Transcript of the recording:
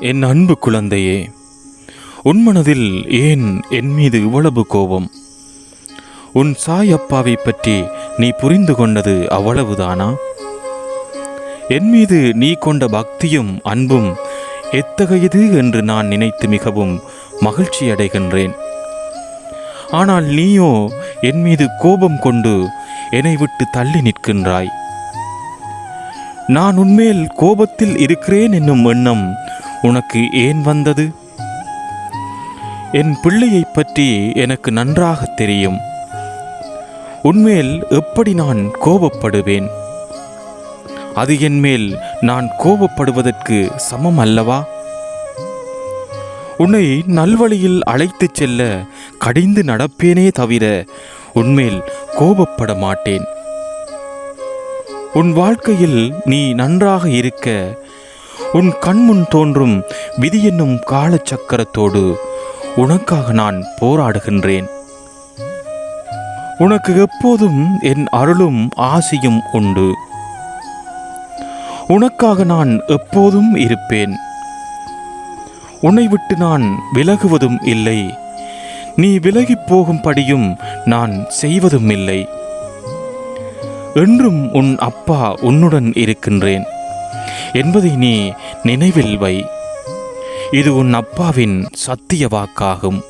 என் அன்பு குழந்தையே உன் மனதில் ஏன் என் மீது இவ்வளவு கோபம்? உன் சாய் அப்பாவை பற்றி நீ புரிந்து கொண்டது அவ்வளவுதானா? என் மீது நீ கொண்ட பக்தியும் அன்பும் எத்தகையது என்று நான் நினைத்து மிகவும் மகிழ்ச்சி அடைகின்றேன். ஆனால் நீயோ என் மீது கோபம் கொண்டு என்னை விட்டு தள்ளி நிற்கின்றாய். நான் உன்மேல் கோபத்தில் இருக்கிறேன் என்னும் எண்ணம் உனக்கு ஏன் வந்தது? என் பிள்ளையை பற்றி எனக்கு நன்றாக தெரியும். உன்மேல் எப்படி நான் கோபப்படுவேன்? அது என் மேல் நான் கோபப்படுவதற்கு சமம் அல்லவா? உன்னை நல்வழியில் அழைத்துச் செல்ல கடிந்து நடப்பேனே தவிர உன்மேல் கோபப்பட மாட்டேன். உன் வாழ்க்கையில் நீ நன்றாக இருக்க உன் கண்முன் தோன்றும் விதி என்னும் காலச்சக்கரத்தோடு உனக்காக நான் போராடுகின்றேன். உனக்கு எப்போதும் என் அருளும் ஆசியும் உண்டு. உனக்காக நான் எப்போதும் இருப்பேன். உன்னை விட்டு நான் விலகுவதும் இல்லை. நீ விலகிப் போகும்படியும் நான் செய்வதும் இல்லை. என்றும் உன் அப்பா உன்னுடன் இருக்கின்றேன். என்பதை நீ நினைவில் வை. இது உன் அப்பாவின் சத்திய வாக்காகும்.